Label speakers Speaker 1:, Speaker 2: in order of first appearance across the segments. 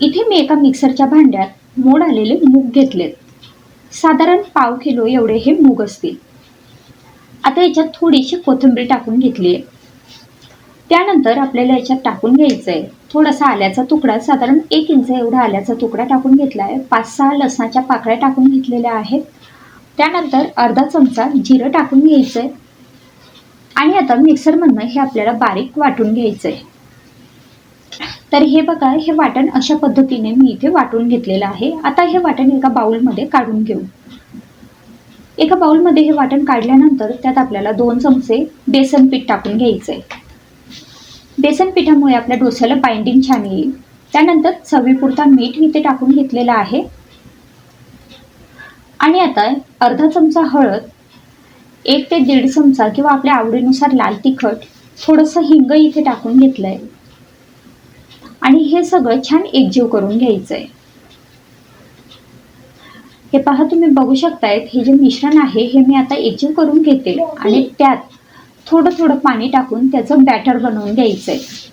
Speaker 1: इथे मी एका मिक्सरच्या भांड्यात मोड आलेले मूग घेतलेत. साधारण पाव किलो एवढे हे मूग असतील. आता याच्यात थोडीशी कोथिंबीर टाकून घेतली आहे त्यानंतर आपल्याला याच्यात टाकून घ्यायचं आहे थोडासा आल्याचा तुकडा साधारण एक इंच एवढा आल्याचा तुकडा टाकून घेतला आहे पाच सहा लसणाच्या पाकळ्या टाकून घेतलेल्या आहेत. त्यानंतर अर्धा चमचा जिरं टाकून घ्यायचं आहे आणि आता मिक्सरमधनं हे आपल्याला बारीक वाटून घ्यायचं आहे तर हे बघा हे वाटण अशा पद्धतीने मी इथे वाटून घेतलेलं आहे. आता हे वाटण एका बाउलमध्ये काढून घेऊ. एका बाउलमध्ये हे वाटण काढल्यानंतर त्यात आपल्याला दोन चमचे बेसन पीठ टाकून घ्यायचं आहे बेसन पिठामुळे आपल्या डोस्याला बाइंडिंग छान येईल. त्यानंतर चवीपुरता मीठ इथे टाकून घेतलेला आहे. आणि आता अर्धा चमचा हळद एक ते दीड चमचा किंवा आपल्या आवडीनुसार लाल तिखट थोडंसं हिंग इथे टाकून घेतलं आहे आणि हे सगळं छान एकजीव करून घ्यायचं आहे हे पहा तुम्ही बघू शकतायत हे जे मिश्रण आहे हे मी आता एकजीव करून घेते आणि त्यात थोडं थोडं पाणी टाकून त्याचं बॅटर बनवून घ्यायचं आहे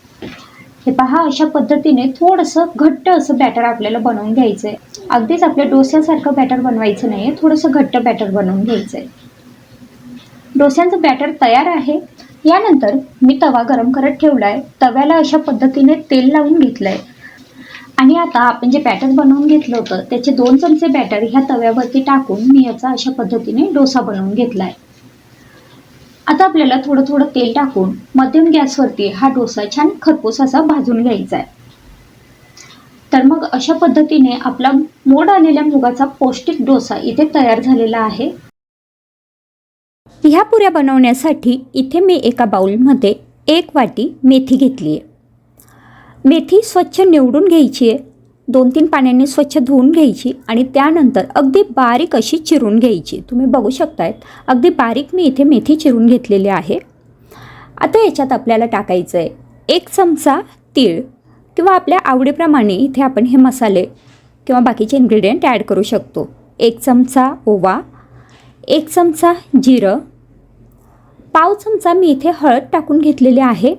Speaker 1: हे पहा अशा पद्धतीने थोडंसं घट्ट असं बॅटर आपल्याला बनवून घ्यायचं आहे अगदीच आपल्या डोस्यासारखं बॅटर बनवायचं नाही आहे थोडंसं घट्ट बॅटर बनवून घ्यायचं आहे डोस्यांचं बॅटर तयार आहे यानंतर मी तवा गरम करत ठेवला आहे तव्याला अशा पद्धतीने तेल लावून घेतलं आहे आणि आता आपण जे बॅटर बनवून घेतलं होतं त्याचे दोन चमचे बॅटर ह्या तव्यावरती टाकून मी याचा अशा पद्धतीने डोसा बनवून घेतला आहे आता आपल्याला थोडं थोडं तेल टाकून मध्यम गॅसवरती हा डोसा छान खरपूस असा भाजून घ्यायचा आहे तर मग अशा पद्धतीने आपला मोड आलेल्या मुगाचा पौष्टिक डोसा इथे तयार झालेला आहे.
Speaker 2: ह्या पुऱ्या बनवण्यासाठी इथे मी एका बाउलमध्ये एक वाटी मेथी घेतली आहे. मेथी स्वच्छ निवडून घ्यायची आहे. दोन तीन पाण्याने स्वच्छ धुवून घ्यायची आणि त्यानंतर अगदी बारीक अशी चिरून घ्यायची. तुम्ही बघू शकतायत अगदी बारीक मी इथे मेथी चिरून घेतलेली आहे. आता याच्यात आपल्याला टाकायचं आहे एक चमचा तीळ किंवा आपल्या आवडीप्रमाणे इथे आपण हे मसाले किंवा बाकीचे इन्ग्रेडियंट ॲड करू शकतो. एक चमचा ओवा एक चमचा जिरं पाव चमचा मी इथे हळद टाकून घेतलेली आहे.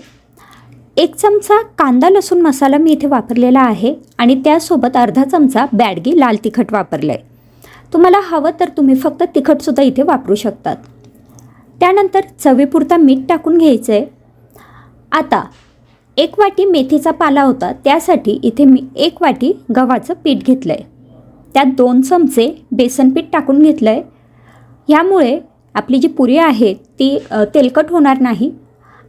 Speaker 2: एक चमचा कांदा लसूण मसाला मी इथे वापरलेला आहे आणि त्यासोबत अर्धा चमचा बॅडगी लाल तिखट वापरलं आहे तुम्हाला हवं तर तुम्ही फक्त तिखटसुद्धा इथे वापरू शकतात. त्यानंतर चवीपुरता मीठ टाकून घ्यायचं आहे आता एक वाटी मेथीचा पाला होता त्यासाठी इथे मी एक वाटी गव्हाचं पीठ घेतलं आहे त्यात दोन चमचे बेसन पीठ टाकून घेतलं आहे ह्यामुळे आपली जी पुरी आहे ती तेलकट होणार नाही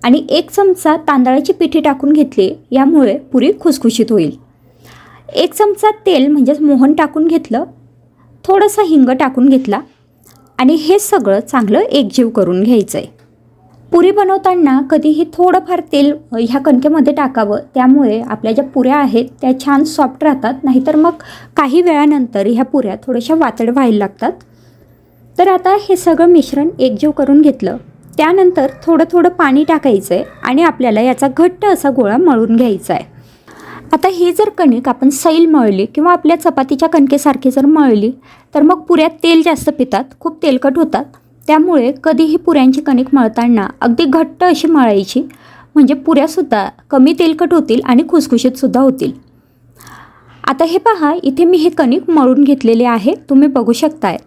Speaker 2: आणि एक चमचा तांदळाची पिठी टाकून घेतली यामुळे पुरी खुसखुशीत होईल. एक चमचा तेल म्हणजेच मोहन टाकून घेतलं थोडंसं हिंग टाकून घेतला आणि हे सगळं चांगलं एकजीव करून घ्यायचं आहे पुरी बनवताना कधीही थोडंफार तेल ह्या कणकेमध्ये टाकावं त्यामुळे आपल्या ज्या पुऱ्या आहेत त्या छान सॉफ्ट राहतात नाहीतर मग काही वेळानंतर ह्या पुऱ्या थोड्याशा वातड व्हायला लागतात. तर आता हे सगळं मिश्रण एकजीव करून घेतलं. त्यानंतर थोडं थोडं पाणी टाकायचं आहे आणि आपल्याला याचा घट्ट असा गोळा मळून घ्यायचा आहे आता ही जर कणिक आपण सैल मळली किंवा आपल्या चपातीच्या कणकेसारखी जर मळली तर मग पुऱ्यात तेल जास्त पितात खूप तेलकट होतात. त्यामुळे कधीही पुऱ्यांची कणिक मळताना अगदी घट्ट अशी मळायची म्हणजे पुऱ्यासुद्धा कमी तेलकट होतील आणि खुसखुशीतसुद्धा होतील. आता हे पहा इथे मी हे कणिक मळून घेतलेले आहे तुम्ही बघू शकताय.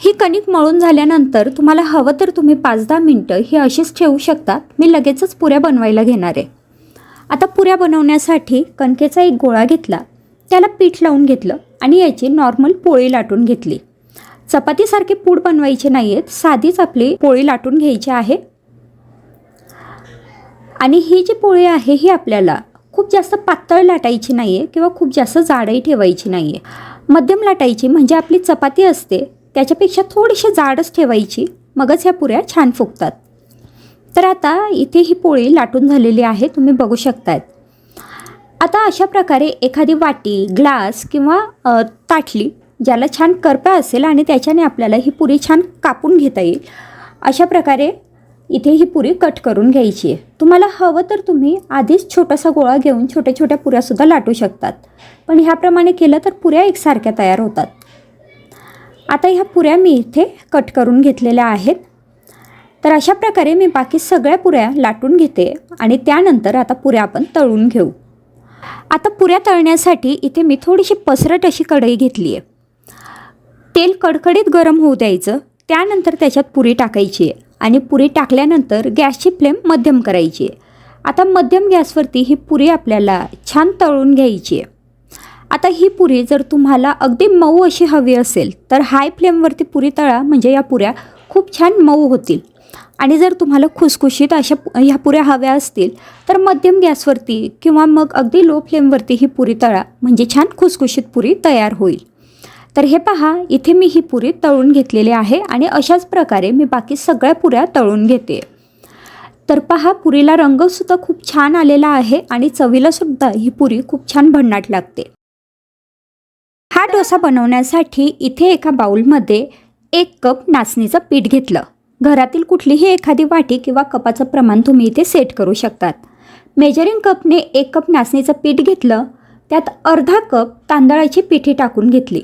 Speaker 2: ही कणिक मळून झाल्यानंतर तुम्हाला हवं तर तुम्ही पाच दहा मिनटं ही अशीच ठेवू शकता. मी लगेचच पुऱ्या बनवायला घेणार आहे. आता पुऱ्या बनवण्यासाठी कणकेचा एक गोळा घेतला. त्याला पीठ लावून घेतलं आणि याची नॉर्मल पोळी लाटून घेतली. चपातीसारखे पूड बनवायचे नाही आहेत साधीच आपली पोळी लाटून घ्यायची आहे. आणि ही जी पोळी आहे ही आपल्याला खूप जास्त पातळ लाटायची नाही आहे किंवा खूप जास्त जाडही ठेवायची नाही आहे मध्यम लाटायची म्हणजे आपली चपाती असते. त्याच्यापेक्षा थोडीशी जाडच ठेवायची. मगच ह्या पुऱ्या छान फुगतात. तर आता इथे ही पोळी लाटून झालेली आहे तुम्ही बघू शकतायत आता अशा प्रकारे एखादी वाटी ग्लास किंवा ताटली ज्याला छान करपा असेल आणि त्याच्याने आपल्याला ही पुरी छान कापून घेता येईल. अशा प्रकारे इथे ही पुरी कट करून घ्यायची आहे. तुम्हाला हवं तर तुम्ही आधीच छोटासा गोळा घेऊन छोट्या छोट्या पुऱ्यासुद्धा लाटू शकतात. पण ह्याप्रमाणे केलं तर पुऱ्या एकसारख्या तयार होतात. आता ह्या पुऱ्या मी इथे कट करून घेतलेल्या आहेत. तर अशा प्रकारे मी बाकी सगळ्या पुऱ्या लाटून घेते आणि त्यानंतर आता पुऱ्या आपण तळून घेऊ. आता पुऱ्या तळण्यासाठी इथे मी थोडीशी पसरट अशी कढई घेतली आहे. तेल कडकडीत गरम होऊ द्यायचं त्यानंतर त्याच्यात पुरी टाकायची आहे आणि पुरी टाकल्यानंतर गॅसची फ्लेम मध्यम करायची आहे. आता मध्यम गॅसवरती ही पुरी आपल्याला छान तळून घ्यायची आहे. आता ही पुरी जर तुम्हाला अगदी मऊ अशी हवी असेल तर हाय फ्लेमवरती पुरी तळा म्हणजे या पुऱ्या खूप छान मऊ होतील. आणि जर तुम्हाला खुसखुशीत अशा ह्या पुऱ्या हव्या असतील तर मध्यम गॅसवरती किंवा मग अगदी लो फ्लेमवरती ही पुरी तळा म्हणजे छान खुसखुशीत पुरी तयार होईल. तर हे पहा इथे मी ही पुरी तळून घेतलेली आहे आणि अशाच प्रकारे मी बाकी सगळ्या पुऱ्या तळून घेते. तर पहा पुरीला रंगसुद्धा खूप छान आलेला आहे आणि चवीलासुद्धा ही पुरी खूप छान भन्नाट लागते. हा डोसा बनवण्यासाठी इथे एका बाऊलमध्ये एक कप नाचणीचं पीठ घेतलं. घरातील कुठलीही एखादी वाटी किंवा कपाचं प्रमाण तुम्ही इथे सेट करू शकतात. मेजरिंग कपने एक कप नाचणीचं पीठ घेतलं त्यात अर्धा कप तांदळाची पिठी टाकून घेतली.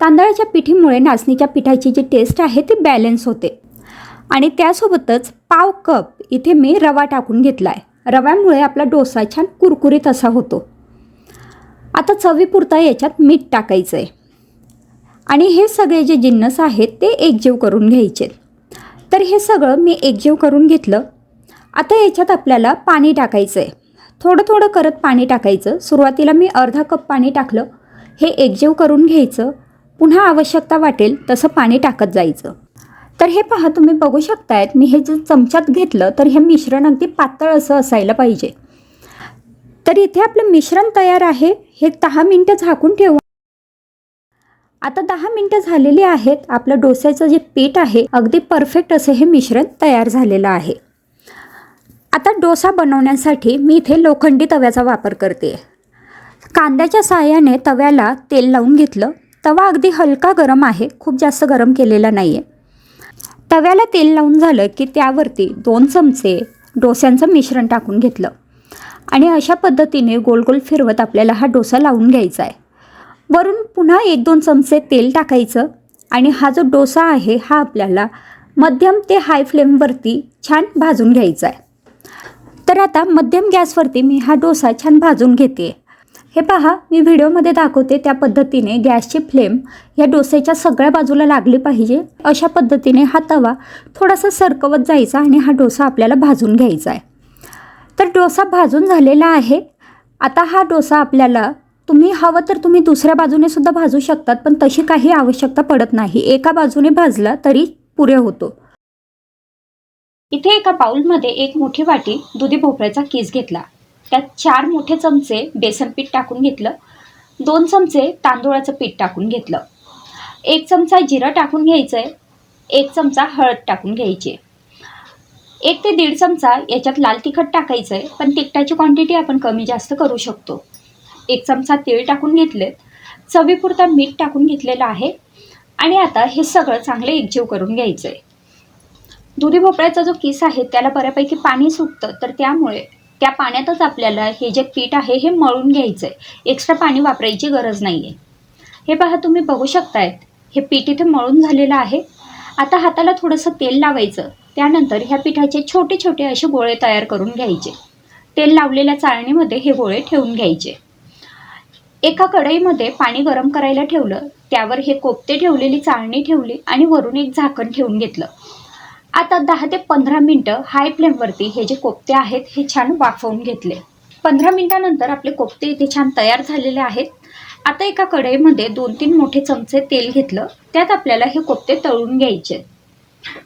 Speaker 2: तांदळाच्या पिठीमुळे नाचणीच्या पिठाची जी टेस्ट आहे ती बॅलन्स होते. आणि त्यासोबतच पाव कप इथे मी रवा टाकून घेतला आहे रव्यामुळे आपला डोसा छान कुरकुरीत असा होतो. आता चवीपुरता याच्यात मीठ टाकायचं आहे आणि हे सगळे जे जिन्नस आहेत ते एकजीव करून घ्यायचे. तर हे सगळं मी एकजीव करून घेतलं. आता याच्यात आपल्याला पाणी टाकायचं आहे थोडं थोडं करत पाणी टाकायचं. सुरुवातीला मी अर्धा कप पाणी टाकलं. हे एकजीव करून घ्यायचं. पुन्हा आवश्यकता वाटेल तसं पाणी टाकत जायचं. तर हे पहा तुम्ही बघू शकतायत मी हे जे चमच्यात घेतलं तर हे मिश्रण अगदी पातळ असं असायला पाहिजे. तर इथे आपलं मिश्रण तयार आहे. हे दहा मिनटं झाकून ठेवू. आता दहा मिनटं झालेली आहेत. आपलं डोस्याचं जे पीठ आहे अगदी परफेक्ट असं हे मिश्रण तयार झालेलं आहे. आता डोसा बनवण्यासाठी मी इथे लोखंडी तव्याचा वापर करते. कांद्याच्या साहाय्याने तव्याला तेल लावून घेतलं. तवा अगदी हलका गरम आहे. खूप जास्त गरम केलेला नाही आहे तव्याला तेल लावून झालं की त्यावरती दोन चमचे डोस्यांचं मिश्रण टाकून घेतलं. आणि अशा पद्धतीने गोल गोल फिरवत आपल्याला हा डोसा लावून घ्यायचा आहे. वरून पुन्हा एक दोन चमचे तेल टाकायचं आणि हा जो डोसा आहे हा आपल्याला मध्यम ते हाय फ्लेमवरती छान भाजून घ्यायचा आहे. तर आता मध्यम गॅसवरती मी हा डोसा छान भाजून घेते. हे पहा मी व्हिडिओमध्ये दाखवते त्या पद्धतीने गॅसची फ्लेम या डोसेच्या सगळ्या बाजूला लागली पाहिजे. अशा पद्धतीने हा तवा थोडासा सरकवत जायचा आणि हा डोसा आपल्याला भाजून घ्यायचा आहे. तर डोसा भाजून झालेला आहे. आता हा डोसा आपल्याला तुम्ही हवं तर तुम्ही दुसऱ्या बाजूने सुद्धा भाजू शकतात पण तशी काही आवश्यकता पडत नाही. एका बाजूने भाजला तरी पुरे होतो.
Speaker 1: इथे एका बाउलमध्ये एक मोठी वाटी दुधी भोपळ्याचा केस घेतला. त्यात चार मोठे चमचे बेसन पीठ टाकून घेतलं. दोन चमचे तांदूळाचं पीठ टाकून घेतलं. एक चमचा जिरं टाकून घ्यायचं आहे एक चमचा हळद टाकून घ्यायची. आहे. एक ते दीड चमचा याच्यात लाल तिखट टाकायचं आहे पण तिखटाची क्वांटिटी आपण कमी जास्त करू शकतो. एक चमचा तेल टाकून घेतले चवीपुरता मीठ टाकून घेतलेलं आहे आणि आता हे सगळं चांगलं एकजीव करून घ्यायचं आहे दुधी भोपळ्याचा जो किस आहे त्याला बऱ्यापैकी पाणी सुटतं तर त्यामुळे त्या पाण्यातच आपल्याला हे जे पीठ आहे हे मळून घ्यायचं आहे एक्स्ट्रा पाणी वापरायची गरज नाही आहे हे पहा तुम्ही बघू शकतायत हे पीठ इथे मळून झालेलं आहे. आता हाताला थोडंसं तेल लावायचं. त्यानंतर ह्या पिठाचे छोटे छोटे असे गोळे तयार करून घ्यायचे. तेल लावलेल्या चाळणीमध्ये हे गोळे ठेवून घ्यायचे. एका कढईमध्ये पाणी गरम करायला ठेवलं. त्यावर हे कोपते ठेवलेली चाळणी ठेवली आणि वरून एक झाकण ठेवून घेतलं. आता दहा ते पंधरा मिनटं हाय फ्लेमवरती हे जे कोफ्ते आहेत हे छान वाफवून घेतले. पंधरा मिनटानंतर आपले कोफ्ते इथे छान तयार झालेले आहेत. आता एका कढईमध्ये दोन तीन मोठे चमचे तेल घेतलं. त्यात आपल्याला हे कोफ्ते तळून घ्यायचे.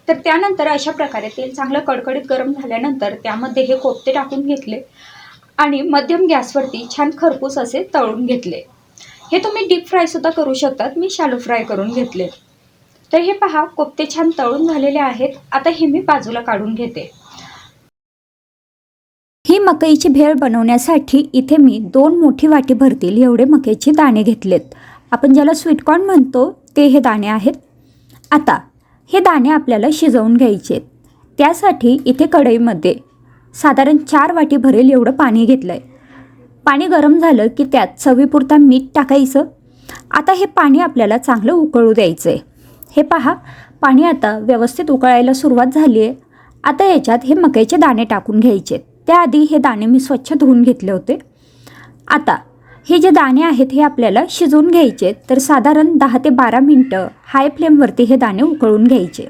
Speaker 1: तर त्यानंतर अशा प्रकारे तेल चांगलं कडकडीत गरम झाल्यानंतर त्यामध्ये हे कोफ्ते टाकून घेतले आणि मध्यम गॅसवरती छान खरपूस असे तळून घेतले. हे तुम्ही डीप फ्रायसुद्धा करू शकतात. मी शालो फ्राय करून घेतले. तर हे पहा कोफ्ते छान तळून झालेले आहेत. आता हे मी बाजूला काढून घेते.
Speaker 2: ही मकईची भेळ बनवण्यासाठी इथे मी दोन मोठी वाटी भरतील एवढे मकईचे दाणे घेतलेत. आपण ज्याला स्वीटकॉर्न म्हणतो ते हे दाणे आहेत. आता हे दाणे आपल्याला शिजवून घ्यायचे. आहेत त्यासाठी इथे कढईमध्ये साधारण चार वाटी भरेल एवढं पाणी घेतलं आहे पाणी गरम झालं की त्यात चवीपुरता मीठ टाकायचं. आता हे पाणी आपल्याला चांगलं उकळू द्यायचं आहे हे पहा पाणी आता व्यवस्थित उकळायला सुरुवात झाली आहे आता याच्यात हे मकईचे दाणे टाकून घ्यायचे. त्याआधी हे दाणे मी स्वच्छ धुवून घेतले होते. आता हे जे दाणे आहेत हे आपल्याला शिजवून घ्यायचे. तर साधारण दहा ते बारा मिनटं हाय फ्लेमवरती हे दाणे उकळून घ्यायचे.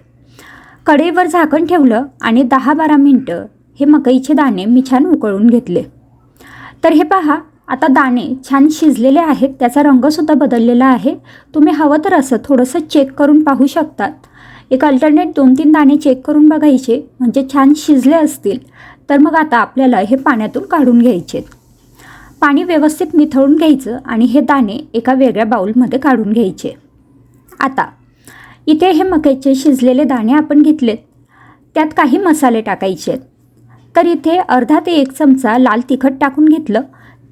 Speaker 2: कढईवर झाकण ठेवलं आणि दहा बारा मिनटं हे मकईचे दाणे मी छान उकळून घेतले. तर हे पहा आता दाणे छान शिजलेले आहेत. त्याचा रंगसुद्धा बदललेला आहे. तुम्ही हवं तर असं थोडंसं चेक करून पाहू शकतात. एक अल्टरनेट दोन तीन दाणे चेक करून बघायचे म्हणजे छान शिजले असतील. तर मग आता आपल्याला हे पाण्यातून काढून घ्यायचे पाणी व्यवस्थित निथळून घ्यायचं आणि हे दाणे एका वेगळ्या बाऊलमध्ये काढून घ्यायचे. आता इथे हे मक्याचे शिजलेले दाणे आपण घेतलेत. त्यात काही मसाले टाकायचे. तर इथे अर्धा ते एक चमचा लाल तिखट टाकून घेतलं.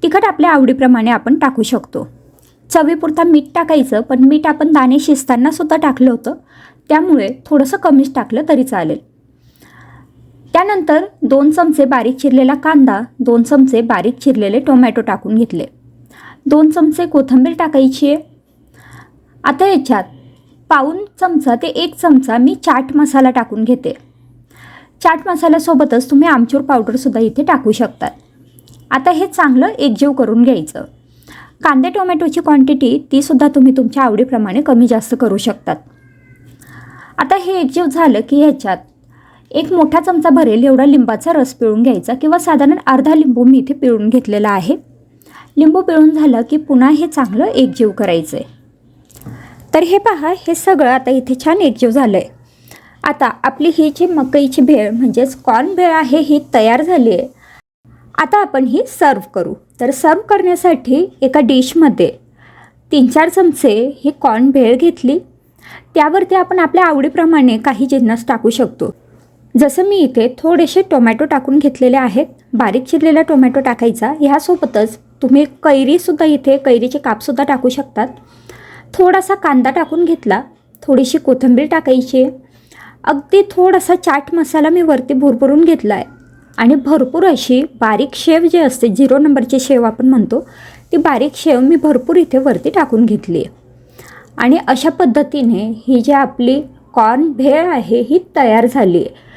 Speaker 2: तिखट आपल्या आवडीप्रमाणे आपण टाकू शकतो. चवीपुरता मीठ टाकायचं पण मीठ आपण दाणे शिजताना सुद्धा टाकलं होतं. त्यामुळे थोडंसं कमीच टाकलं तरी चालेल. त्यानंतर दोन चमचे बारीक चिरलेला कांदा दोन चमचे बारीक चिरलेले टोमॅटो टाकून घेतले. दोन चमचे कोथिंबीर टाकायची आहे. आता याच्यात पाऊन चमचा ते एक चमचा मी चाट मसाला टाकून घेते. चाट मसाल्यासोबतच तुम्ही आमचूर पावडरसुद्धा इथे टाकू शकतात. आता हे चांगलं एकजीव करून घ्यायचं. कांदे टोमॅटोची क्वांटिटी तीसुद्धा तुम्ही तुमच्या आवडीप्रमाणे कमी जास्त करू शकतात. आता हे एकजीव झालं की ह्याच्यात एक मोठा चमचा भरेल एवढा लिंबाचा रस पिळून घ्यायचा किंवा साधारण अर्धा लिंबू मी इथे पिळून घेतलेला आहे. लिंबू पिळून झालं की पुन्हा हे चांगलं एकजीव करायचं आहे तर हे पहा हे सगळं आता इथे छान एकजीव झालं आहे आता आपली ही जी मकईची भेळ म्हणजेच कॉर्न भेळ आहे ही तयार झाली आहे आता आपण ही सर्व करू. तर सर्व करण्यासाठी एका डिशमध्ये तीन चार चमचे ही कॉर्न भेळ घेतली. त्यावरती आपण आपल्या आवडीप्रमाणे काही जिन्नस टाकू शकतो. जसं मी इथे थोडेसे टोमॅटो टाकून घेतलेले आहेत बारीक चिरलेला टोमॅटो टाकायचा ह्यासोबतच तुम्ही कैरीसुद्धा इथे कैरीचे कापसुद्धा टाकू शकतात. थोडासा कांदा टाकून घेतला थोडीशी कोथिंबीर टाकायची. अगदी थोडासा चाट मसाला मी वरती भरभरून घेतला आहे आणि भरपूर अशी बारीक शेव जे असते झिरो नंबरची शेव आपण म्हणतो ती बारीक शेव मी भरपूर इथे वरती टाकून घेतली आहे. आणि अशा पद्धतीने ही जी आपली कॉर्न भेळ आहे ही तयार झाली आहे.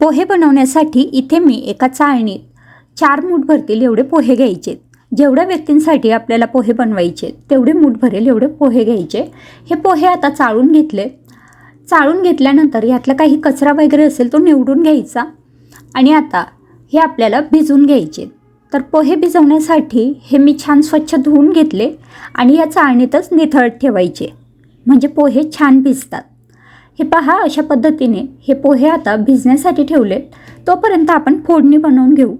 Speaker 2: पोहे बनवण्यासाठी इथे मी एका चाळणीत चार मूठ भरतील एवढे पोहे घ्यायचे. जेवढ्या व्यक्तींसाठी आपल्याला पोहे बनवायचे तेवढे मूठ भरेल एवढे पोहे घ्यायचे. हे पोहे आता चाळून घेतले. चाळून घेतल्यानंतर यातला काही कचरा वगैरे असेल तो निवडून घ्यायचा आणि आता हे आपल्याला भिजून घ्यायचे. तर पोहे भिजवण्यासाठी हे मी छान स्वच्छ धुवून घेतले आणि या चाळणीतच निथळत ठेवायचे. म्हणजे पोहे छान भिजतात. हे पहा अशा पद्धतीने हे पोहे आता भिजण्यासाठी ठेवलेत. तोपर्यंत आपण फोडणी बनवून घेऊ.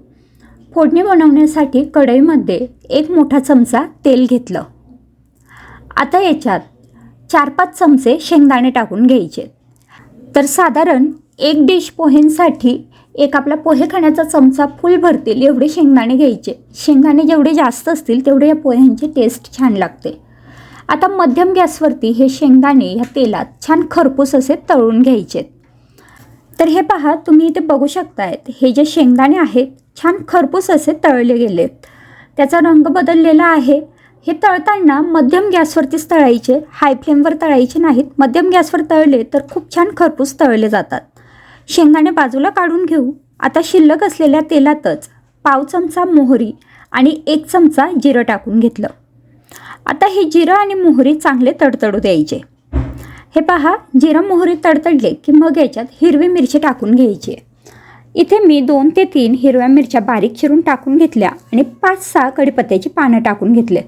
Speaker 2: फोडणी बनवण्यासाठी कढईमध्ये एक मोठा चमचा तेल घेतलं. आता याच्यात चार पाच चमचे शेंगदाणे टाकून घ्यायचे. तर साधारण एक डिश पोहेंसाठी एक आपला पोहे खाण्याचा चमचा फुल भरतील एवढे शेंगदाणे घ्यायचे. शेंगदाणे जेवढे जास्त असतील तेवढे या पोह्यांची टेस्ट छान लागते. आता मध्यम गॅसवरती हे शेंगदाणे ह्या तेलात छान खरपूस असे तळून घ्यायचे. तर हे पहा तुम्ही इथे बघू शकतायत हे जे शेंगदाणे आहेत छान खरपूस असे तळले गेलेत त्याचा रंग बदललेला आहे. हे तळताना मध्यम गॅसवरतीच तळायचे हाय फ्लेमवर तळायचे नाहीत. मध्यम गॅसवर तळले तर खूप छान खरपूस तळले जातात. शेंगदाणे बाजूला काढून घेऊ. आता शिल्लक असलेल्या तेलातच पाव चमचा मोहरी आणि एक चमचा जिरं टाकून घेतलं. आता हे जिरं आणि मोहरी चांगले तडतडू द्यायचे. हे पहा जिरं मोहरी तडतडले की मग याच्यात हिरवी मिरची टाकून घ्यायची. इथे मी दोन ते तीन हिरव्या मिरच्या बारीक चिरून टाकून घेतल्या आणि पाच सहा कडीपत्त्याची पानं टाकून घेतले.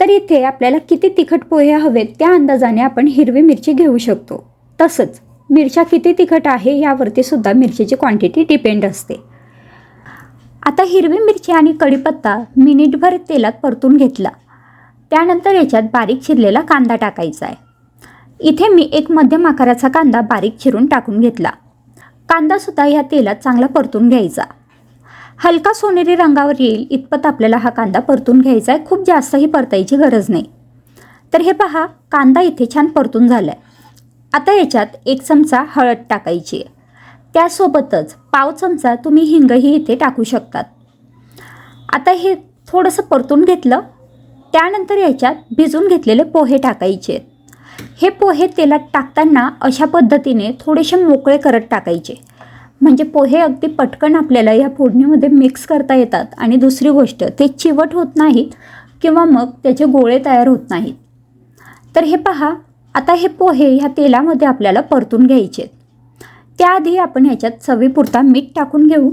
Speaker 2: तर इथे आपल्याला किती तिखट पोहे हवेत त्या अंदाजाने आपण हिरवी मिरची घेऊ शकतो. तसंच मिरच्या किती तिखट आहे यावरती सुद्धा मिरचीची क्वांटिटी डिपेंड असते. आता हिरवी मिरची आणि कढीपत्ता मिनिटभर तेलात परतून घेतला. त्यानंतर याच्यात बारीक चिरलेला कांदा टाकायचा आहे. इथे मी एक मध्यम आकाराचा कांदा बारीक चिरून टाकून घेतला. कांदासुद्धा या तेलात चांगला परतून घ्यायचा. हलका सोनेरी रंगावर येईल इतपत आपल्याला हा कांदा परतून घ्यायचा आहे. खूप जास्तही परतायची गरज नाही. तर हे पहा कांदा इथे छान परतून झाला आहे आता याच्यात एक चमचा हळद टाकायची आहे. त्यासोबतच पाव चमचा तुम्ही हिंगही इथे टाकू शकतात. आता हे थोडंसं परतून घेतलं त्यानंतर याच्यात भिजून घेतलेले पोहे टाकायचे. हे पोहे तेलात टाकताना अशा पद्धतीने थोडेसे मोकळे करत टाकायचे. म्हणजे पोहे अगदी पटकन आपल्याला या फोडणीमध्ये मिक्स करता येतात. आणि दुसरी गोष्ट ते चिवट होत नाहीत किंवा मग त्याचे गोळे तयार होत नाहीत. तर हे पहा आता हे पोहे ह्या तेलामध्ये आपल्याला परतून घ्यायचे. त्याआधी आपण ह्याच्यात चवीपुरता मीठ टाकून घेऊ.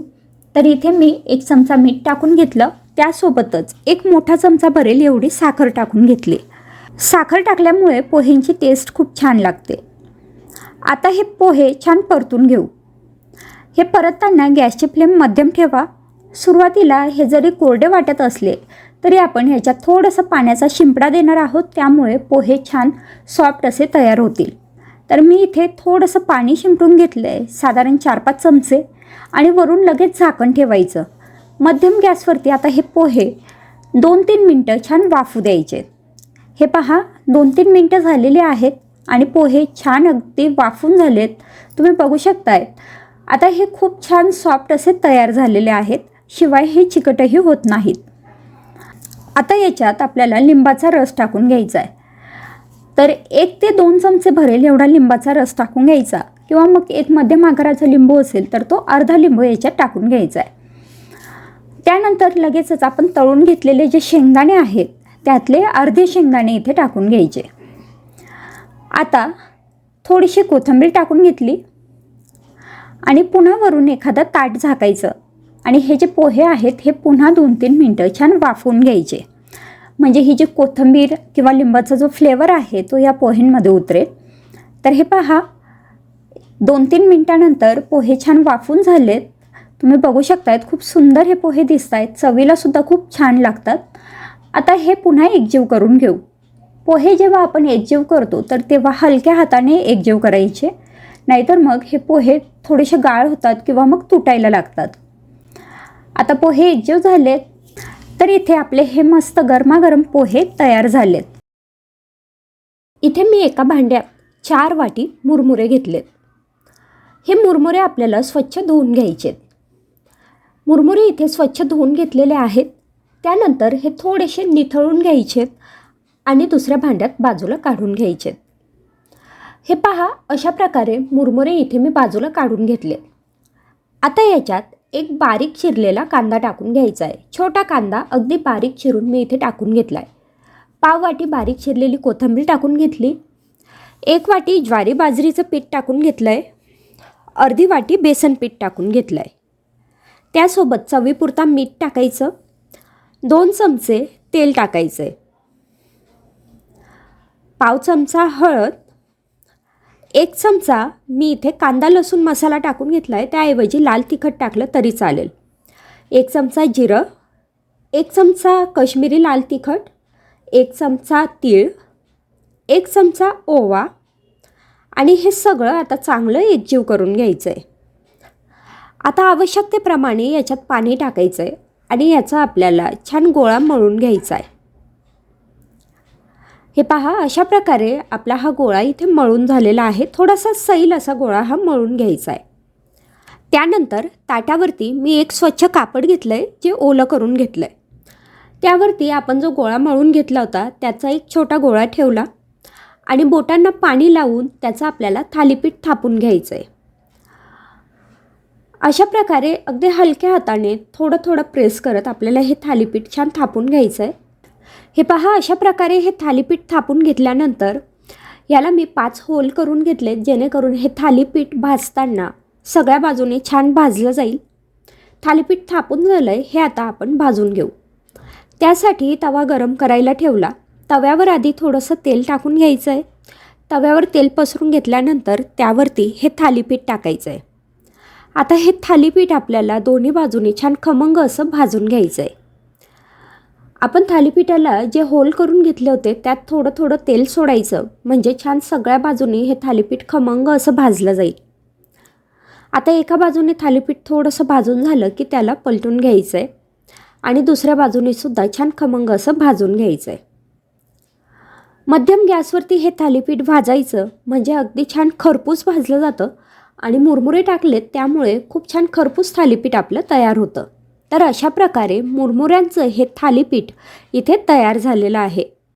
Speaker 2: तर इथे मी एक चमचा मीठ टाकून घेतलं. त्यासोबतच एक मोठा चमचा भरेल एवढी साखर टाकून घेतली. साखर टाकल्यामुळे पोहेंची टेस्ट खूप छान लागते. आता हे पोहे छान परतून घेऊ. हे परतताना गॅसची फ्लेम मध्यम ठेवा. सुरुवातीला हे जरी कोरडे वाटत असले तरी आपण ह्याच्यात थोडंसं पाण्याचा शिंपडा देणार आहोत त्यामुळे पोहे छान सॉफ्ट असे तयार होतील. तर मी इथे थोडंसं पाणी शिंपडून घेतलं आहे साधारण चार पाच चमचे. आणि वरून लगेच झाकण ठेवायचं. मध्यम गॅसवरती आता हे पोहे दोन तीन मिनटं छान वाफू द्यायचे. हे पहा दोन तीन मिनटं झालेली आहेत आणि पोहे छान अगदी वाफून झालेत. तुम्ही बघू शकताय. आता हे खूप छान सॉफ्ट असे तयार झालेले आहेत शिवाय हे चिकटही होत नाहीत. आता याच्यात आपल्याला लिंबाचा रस टाकून घ्यायचा आहे तर एक ते दोन चमचे भरेल एवढा लिंबाचा रस टाकून घ्यायचा. किंवा मग एक मध्यम आकाराचा लिंबू असेल तर तो अर्धा लिंबू याच्यात टाकून घ्यायचा आहे त्यानंतर लगेचच आपण तळून घेतलेले जे शेंगदाणे आहेत त्यातले अर्धे शेंगदाणे इथे टाकून घ्यायचे. आता थोडीशी कोथिंबीर टाकून घेतली आणि पुन्हा वरून एखादं ताट झाकायचं आणि हे जे पोहे आहेत हे पुन्हा दोन तीन मिनटं छान वाफवून घ्यायचे. म्हणजे ही जी कोथिंबीर किंवा लिंबाचा जो फ्लेवर आहे तो या पोह्यांमध्ये उतरेल. तर हे पहा दोन तीन मिनटानंतर पोहे छान वाफून झालेत. तुम्ही बघू शकतायत खूप सुंदर हे पोहे दिसत आहेत चवीलासुद्धा खूप छान लागतात. आता हे पुन्हा एकजीव करून घेऊ. पोहे जेव्हा आपण एकजीव करतो तर तेव्हा हलक्या हाताने एकजीव करायचे. नाहीतर मग हे पोहे थोडेसे गाळ होतात किंवा मग तुटायला लागतात. आता पोहे एकजीव झालेत तर इथे आपले हे मस्त गरमागरम पोहे तयार झालेत. इथे मी एका भांड्यात चार वाटी मुरमुरे घेतलेत. हे मुरमुरे आपल्याला स्वच्छ धुवून घ्यायचेत. मुरमुरे इथे स्वच्छ धुवून घेतलेले आहेत. त्यानंतर हे थोडेसे निथळून घ्यायचेत आणि दुसऱ्या भांड्यात बाजूला काढून घ्यायचेत हे पहा अशा प्रकारे मुरमुरे इथे मी बाजूला काढून घेतले. आता याच्यात एक बारीक चिरलेला कांदा टाकून घ्यायचा आहे. छोटा कांदा अगदी बारीक चिरून मी इथे टाकून घेतला आहे पाव वाटी बारीक चिरलेली कोथिंबीर टाकून घेतली. एक वाटी ज्वारी बाजरीचं पीठ टाकून घेतलं आहे अर्धी वाटी बेसन पीठ टाकून घेतलं आहे त्यासोबत चवीपुरता मीठ टाकायचं. दोन चमचे तेल टाकायचं आहे पाव चमचा हळद. एक चमचा मी इथे कांदा लसूण मसाला टाकून घेतला आहे त्याऐवजी लाल तिखट टाकलं तरी चालेल. एक चमचा जिरं. एक चमचा कश्मीरी लाल तिखट. एक चमचा तीळ. एक चमचा ओवा. आणि हे सगळं आता चांगलं एकजीव करून घ्यायचं आहे आता आवश्यकतेप्रमाणे याच्यात पाणी टाकायचं आहे आणि याचा आपल्याला छान गोळा मळून घ्यायचा आहे हे पहा अशा प्रकारे आपला हा गोळा इथे मळून झालेला आहे. थोडासा सैल असा गोळा हा मळून घ्यायचा आहे त्यानंतर ताटावरती मी एक स्वच्छ कापड घेतलं आहे जे ओलं करून घेतलं आहे त्यावरती आपण जो गोळा मळून घेतला होता त्याचा एक छोटा गोळा ठेवला आणि बोटांना पाणी लावून त्याचं आपल्याला थालीपीठ थापून घ्यायचं आहे अशा प्रकारे अगदी हलक्या हाताने थोडं थोडं प्रेस करत आपल्याला हे थालीपीठ छान थापून घ्यायचं आहे हे पहा अशा प्रकारे हे थालीपीठ थापून घेतल्यानंतर याला मी पाच होल करून घेतले जेणेकरून हे थालीपीठ भाजताना सगळ्या बाजूने छान भाजलं जाईल. थालीपीठ थापून झालं आहे हे आता आपण भाजून घेऊ. त्यासाठी तवा गरम करायला ठेवला. तव्यावर आधी थोडंसं तेल टाकून घ्यायचं आहे तव्यावर तेल पसरून घेतल्यानंतर त्यावरती हे थालीपीठ टाकायचं आहे आता हे थालीपीठ आपल्याला दोन्ही बाजूने छान खमंग असं भाजून घ्यायचं आहे आपण थालीपीठाला जे होल करून घेतले होते त्यात थोडं थोडं तेल सोडायचं. म्हणजे छान सगळ्या बाजूने हे थालीपीठ खमंग असं भाजलं जाईल. आता एका बाजूने थालीपीठ थोडंसं भाजून झालं की त्याला पलटून घ्यायचं आहे आणि दुसऱ्या बाजूने सुद्धा छान खमंग असं भाजून घ्यायचं आहे मध्यम गॅसवरती हे थालीपीठ भाजायचं. म्हणजे अगदी छान खरपूस भाजलं जातं. आणि मुरमुरे टाकलेत त्यामुळे खूप छान खरपूस थालीपीठ आपलं तयार होतं. तर अशा प्रकारे मुरमुऱ्यांचं हे थालीपीठ इथे तयार झालेलं आहे.